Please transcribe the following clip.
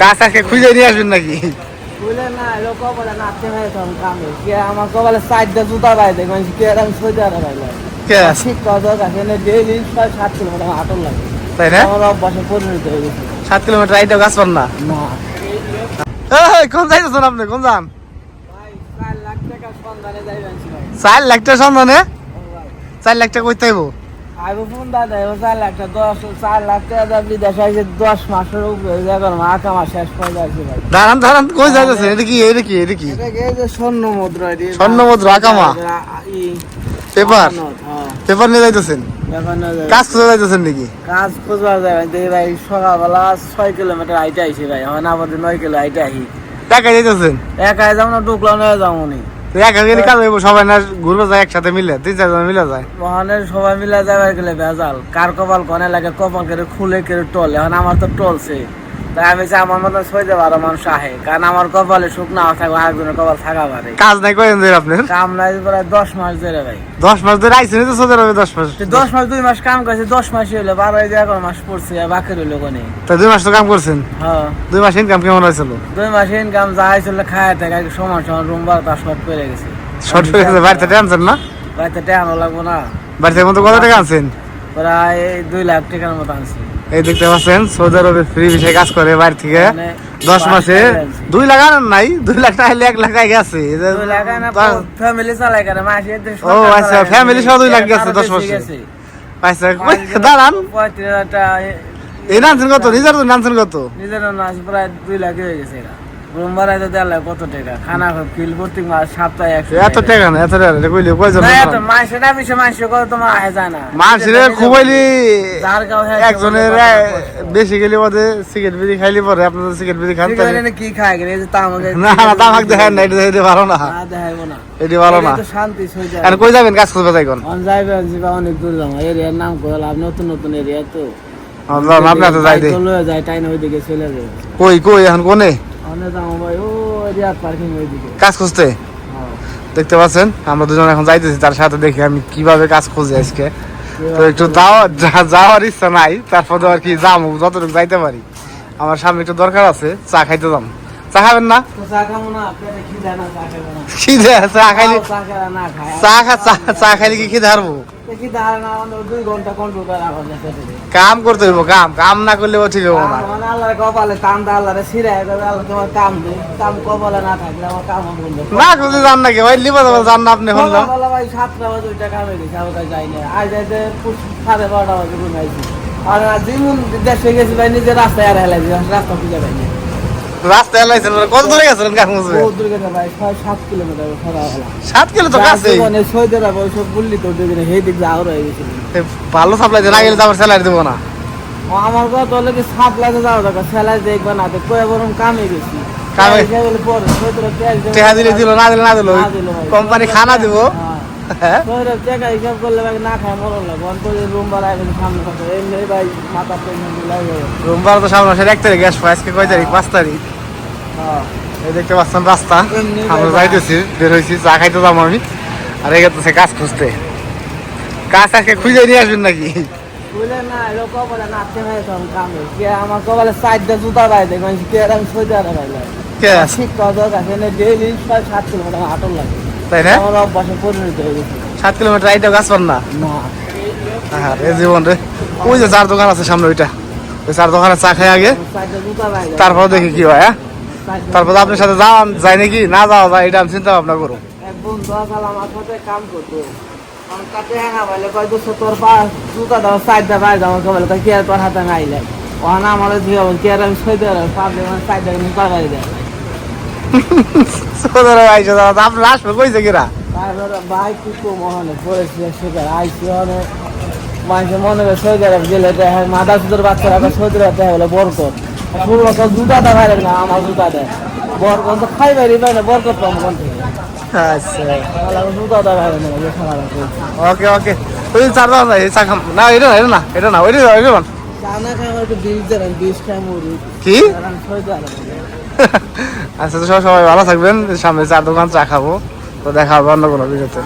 কাজ আজকে খুঁজে নিয়ে আসবেন নাকি? বুঝলে না এলো কপালে নাচতে হয় তখন কামে। কে আমার কপালে সাইডটা জুতা পাই দেখ মানে কে আর কে? ঠিক কথা এখানে ডেইলি ছয় সাত কিলোমিটার হাঁটন লাগে। তাই না? আমার অভ্যাসে পরিণত হয়ে গেছে। সাত কিলোমিটার আইটাও গাছ পান না? না। কোন যাইতেছেন আপনি? কোন যান? চার লাখ টাকা সন্ধানে চার লাখ টাকা সন্ধানে? চার লাখ টাকা করতে হইব? আইবো ফোন দাদা এবার চার লাখ দশ চার লাখ টাকা দাম বিদেশ আছে দশ মাসের উপরে এখন আঁকা মাস শেষ করে যাচ্ছে ভাই। দাঁড়ান দাঁড়ান কই যাইতেছেন? এটা কি এটা কি এটা কি? স্বর্ণ মুদ্রা এটি স্বর্ণ মুদ্রা, আকামা? পেপার? হ্যাঁ। পেপার নিয়ে যাইতেছেন? না কাজ করে যাইতেছেন নাকি? কাজ খুঁজবার যাবেন দেখি ভাই সকালবেলা ছয় কিলোমিটার আইটা আইছি ভাই এখন আমাদের নয় কিলো আইটা আহি। টাকা যাইতেছেন? একাই যাব না ঢুকলাম না যাব নি। তো একা কাজ হইব, সবাই না ঘুরবে, যায় একসাথে মিলে, তিন চারজন মিলে যায়। সবাই মিলে ভেজাল। কার লাগে, কপাল খুলে এখন আমার তো টলছে। তাই আমি চাই আমার মতন সইতে পারো মানুষ আহে। কারণ আমার কপালে সুখ না থাকবে আরেকজনের কপাল থাকা পারে কাজ নাই কয়েন ধরে আপনার? কাম নাই প্রায় দশ মাস ধরে ভাই। দশ মাস ধরে আইসেন তো সোজা হবে দশ মাস। দশ মাস দুই মাস কাম করছে দশ মাস হইল বারো যে এগারো মাস পড়ছে আর বাকি রইল কোনে? তা দুই মাস তো কাম করছেন? হ্যাঁ। দুই মাস ইনকাম কেমন হয়েছিল? দুই মাস ইনকাম যা হয়েছিল খায় থাকে সমান সমান রুম বার তার শর্ট পেরে গেছে। শর্ট হয়ে গেছে বাড়িতে টেনছেন না? বাড়িতে টেকানো লাগবো না। বাড়িতে কত টাকা আনছেন? প্রায় দুই লাখ টাকার মতো আনছি। এই দেখতে পাচ্ছেন সৌদি আরবে ফ্রি বিষয়ে কাজ করে বাড়ি থেকে। মানে দশ মাসে দুই লাখ আর নাই দুই লাখ টাকা এক লাখ গেছে। দুই লাখ ফ্যামিলি চালাই করে মাসে ও, আচ্ছা, ফ্যামিলি সহ দুই লাখ গেছে দশ মাসে। আচ্ছা দাঁড়ান। এই নানছেন কত? নিজের নানছেন কত? নিজের নাচ প্রায় দুই লাখ হয়ে গেছে রুম ভাড়া কত টাকা? খানা ফিল প্রত্যেক মাস সপ্তাহে একশো এত টাকা। না এত টাকা না, এটা কইলে কয়জন মাসে না বেশি মাসে কত তোমার আহে যায় না। মানুষের খুবাইলি যার গাও হ্যাঁ একজনের বেশি গেলে বোধে সিগারেট বিড়ি খাইলে পরে আপনাদের সিগারেট বিড়ি খান তাহলে- কি খায় গেলে? যে তামাক না না তামাক দেখেন না এটা এটা ভালো না। না দেখাইবো না। এটি ভালো না। এটা তো শান্তি সইজা আর কই যাবেন? কাজ করবে অন অনেক দূর যাব। এরিয়ার নাম নতুন নতুন এরিয়া তো। যাই যায় টাইন চলে কই কই এখন কোনে? কাজ খুঁজতে? হ্যাঁ। দেখতে পাচ্ছেন? আমরা দুজন এখন যাইতেছি তার সাথে দেখি আমি কীভাবে কাজ খুঁজি আজকে। তো একটু যাওয়ার ইচ্ছা নাই তারপরে আর কি যাব যতটুকু যাইতে পারি। আমার সামনে একটু দরকার আছে চা খাইতে যাম চা খাবেন না? চা খিদে খাইলে চা খা চা- চা খাইলে কি খিদে হারবো? কাম করতে হইব কাম কাম না করলে ঠিক হব না। মানে আল্লাহর কপালে আল্লাহরে আল্লাহ তোমার কাম দে কাম কপালে না থাকলে আমার কাম না। ভাই লিবা যাবেন যান না আপনি শুনলাম। সকালবেলা ভাই সাতটা বাজে ওইটা কামে গেছি আমার কাছে যাই না আজ যাইতে পুষ- সাড়ে বারোটা বাজে ঘুমাইছি। আর যেমন দেশে গেছি ভাই নিজের রাস্তায় আর হেলাইছি রাস্তা খুঁজে পাই না রাস্তায় লাইছেন কত দূরে গেছিলেন বহুত দূর গেছে ভাই ছয় সাত কিলোমিটার সকালবেলা সাত কিলো তো কাছে সৌদি আরব ওইসব বললি তো দেখি দিক দিয়ে আরও হয়ে গেছিল ভালো সাপ্লাই না গেলে তো আবার স্যালারি দেবো না। ও আমার কথা হলো কি সাত লাখে যাওয়া দরকার স্যালারি দেখবে না তো কয়ে বরং কামে গেছি। কামে? গেলে পরে সৌদি আরব ট্যাক্স দেবে। টেহা দিলে দিল না দিলে না দিল না। কোম্পানি খানা দিব। শহরের টাকা হিসাব করলে ভাই না খায় মরণ লাগে। অন করে রুম ভাড়া এখানে সামনে থাকে। এমনি ভাই মাথা টেনশন লাগে। রোমবার তো সামনে এক তারিখ গ্যাস আজকে কয় তারিখ? পাঁচ তারিখ। এই দেখতে পাচ্ছেন রাস্তা। আমরা যাইতেছি বের হয়েছি চা খাইতে যাব আমি। আর এই গেছে কাজ খুঁজতে। কাজ আজকে খুঁজে নিয়ে আসবেন নাকি? হয় আমার কপালে সাইডটা জুতা পাই দেখ কে আমি সোজা আর পাইলাম কে? ঠিক কথা এখানে ডেইলি ছয় সাত কিলোমিটার হাঁটন লাগে। তাই না? আমার অভ্যাসে পরিণত হয়ে গেছে। সাত কিলোমিটার গাছ পান না? এই জীবন রে। ওই যে চার দোকান আছে সামনে ওইটা। ওই চার দোকানে চা খাই আগে। তারপর দেখি কি হয় হ্যাঁ? তারপর আপনার সাথে যাওয়া যায় নাকি? না যাওয়া যায় এটা আমি চিন্তা ভাবনা করব এক বন্ধু আসাল আমার সাথে কাম করতো। আমার কাছে হ্যাঁ বলে কয় দুশো তোর পা জুতা দাও বলে কয় কে তোর হাতে ওখানে আমার বল কে আমি সই দিয়ে পাবলিক সাইডটা কিন্তু পাই দেয় সোদের আইসা দাদা আপনার আসবে কইছে কিরা তারপরে ভাই কি কো মহনে পড়েছে সেটা আইসি অনেক মানুষের মনে করে সৌদি আরব গেলে মাদা সুদের বাচ্চারা সৌদি আরব দেখে বলে বরকত। না আমার জুতা দেয়। বরকত তো খাই বাইরে পাই না? বরকত পাবো কোন থেকে। আচ্ছা। ওকে ওকে। ওই চার দাও না এই চা খাম। না এটা না এটা না এটা না ওইটা ওইটা বান। কি? আচ্ছা সবাই ভালো থাকবেন। সামনে চার দোকান চা খাব। তো দেখা হবে অন্য কোনো ভিডিওতে।